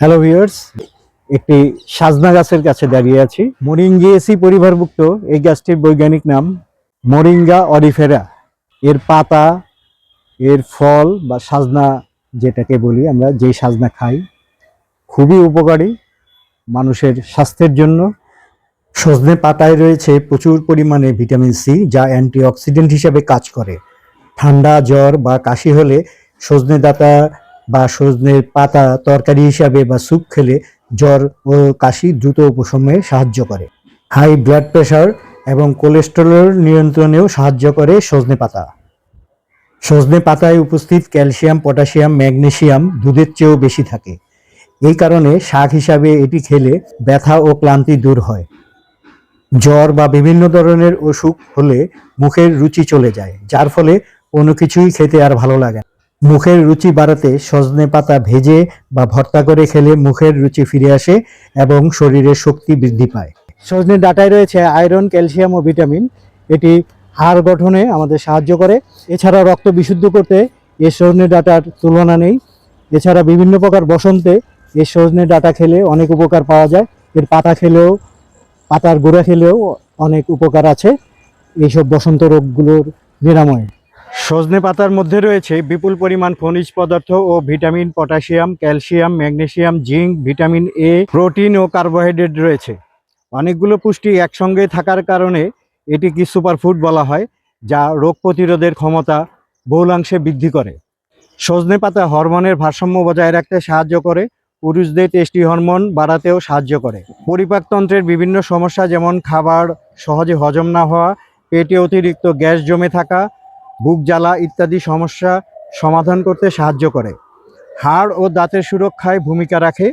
Hello viewers একটি সাজনা গাছের কাছে দাঁড়িয়ে আছি। মোরিঙ্গিয়েসি পরিবারভুক্ত এই গাছটির বৈজ্ঞানিক নাম মোরিঙ্গা অরিফেরা। এর পাতা, এর ফল বা সাজনা যেটাকে বলি আমরা, যেই সাজনা খাই, খুবই উপকারী মানুষের স্বাস্থ্যের জন্য। সজনে পাতায় রয়েছে প্রচুর পরিমাণে ভিটামিন সি, যা অ্যান্টিঅক্সিডেন্ট হিসেবে কাজ করে। ঠান্ডা, জ্বর বা কাশি হলে সজনে ডাঁটা বা সজনের পাতা তরকারি হিসাবে বা স্যুপ খেলে জ্বর ও কাশি দ্রুত উপশমে সাহায্য করে। হাই ব্লাড প্রেশার এবং কোলেস্টেরল নিয়ন্ত্রণেও সাহায্য করে সজনে পাতা। সজনে পাতায় উপস্থিত ক্যালসিয়াম, পটাশিয়াম, ম্যাগনেসিয়াম দুধের চেয়েও বেশি থাকে। এই কারণে শাক হিসাবে এটি খেলে ব্যথা ও ক্লান্তি দূর হয়। জ্বর বা বিভিন্ন ধরনের অসুখ হলে মুখের রুচি চলে যায়, যার ফলে কোনো কিছুই খেতে আর ভালো লাগে না। মুখের রুচি বাড়াতে সজনে পাতা ভেজে বা ভর্তা করে খেলে মুখের রুচি ফিরে আসে এবং শরীরের শক্তি বৃদ্ধি পায়। সজনে ডাটায় রয়েছে আয়রন, ক্যালসিয়াম ও ভিটামিন। এটি হাড় গঠনে আমাদের সাহায্য করে। এছাড়া রক্ত বিশুদ্ধ করতে এই সজনে ডাটার তুলনা নেই। এছাড়া বিভিন্ন প্রকার বসন্তে এই সজনে ডাটা খেলে অনেক উপকার পাওয়া যায়। এর পাতা খেলেও, পাতার গোড়া খেলেও অনেক উপকার আছে। এইসব বসন্ত রোগগুলোর নিরাময়ে। সজনে পাতার মধ্যে রয়েছে বিপুল পরিমাণ খনিজ পদার্থ ও vitamin, potassium, calcium magnesium zinc, vitamin A, protein O carbohydrate রয়েছে। অনেকগুলো পুষ্টি একসঙ্গে থাকার কারণে এটিকে সুপারফুড বলা হয়, যা রোগ প্রতিরোধের ক্ষমতা বহুলাংশে বৃদ্ধি করে। সজনে পাতা হরমোনের ভারসাম্য বজায় রাখতে সাহায্য করে, পুরুষদের টেস্টি হরমোন বাড়াতেও সাহায্য করে। পরিপাকতন্ত্রের বিভিন্ন সমস্যা যেমন খাবার, সহজে হজম না হওয়া, পেটে অতিরিক্ত গ্যাস জমে থাকা বুক জ্বালা ইত্যাদি সমস্যা সমাধান করতে সাহায্য করে। হাড় ও দাঁতের সুরক্ষায় ভূমিকা রাখে।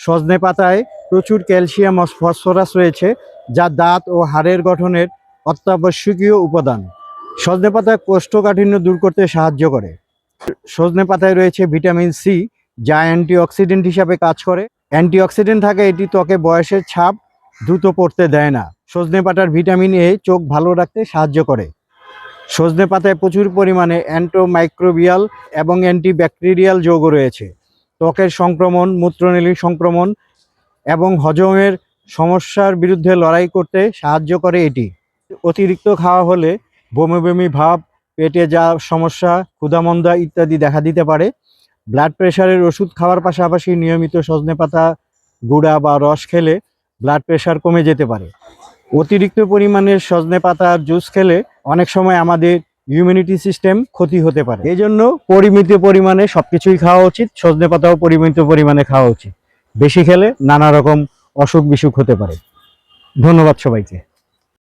সজনে পাতায় প্রচুর ক্যালসিয়াম ও ফসফরাস রয়েছে, যা দাঁত ও হাড়ের গঠনের অত্যাবশ্যকীয় উপাদান। সজনে পাতা কোষ্ঠকাঠিন্য দূর করতে সাহায্য করে। সজনে পাতায় রয়েছে ভিটামিন সি, যা অ্যান্টিঅক্সিডেন্ট হিসাবে কাজ করে। অ্যান্টিঅক্সিডেন্ট থাকে এটি ত্বকে বয়সের ছাপ দ্রুত পড়তে দেয় না। সজনে পাতার ভিটামিন এ চোখ ভালো রাখতে সাহায্য করে। সজনে পাতায় প্রচুর পরিমাণে অ্যান্টোমাইক্রোবিয়াল এবং অ্যান্টিব্যাকটেরিয়াল যৌগ রয়েছে। ত্বকের সংক্রমণ মূত্রনলী সংক্রমণ এবং হজমের সমস্যার বিরুদ্ধে লড়াই করতে সাহায্য করে এটি। অতিরিক্ত খাওয়া হলে বমি বমি ভাব, পেটে যা সমস্যা, ক্ষুধামন্দা ইত্যাদি দেখা দিতে পারে। ব্লাড প্রেশারের ওষুধ খাওয়ার পাশাপাশি নিয়মিত সজনে পাতা, গুঁড়া বা রস খেলে ব্লাড প্রেশার কমে যেতে পারে। অতিরিক্ত পরিমাণের সজনে পাতার জুস খেলে অনেক সময় আমাদের ইমিউনিটি সিস্টেম ক্ষতি হতে পারে। এই জন্য পরিমিত পরিমাণে সবকিছুই খাওয়া উচিত, সজনে পাতাও পরিমিত পরিমাণে খাওয়া উচিত। বেশি খেলে নানা রকম অসুখ বিসুখ হতে পারে। ধন্যবাদ সবাইকে।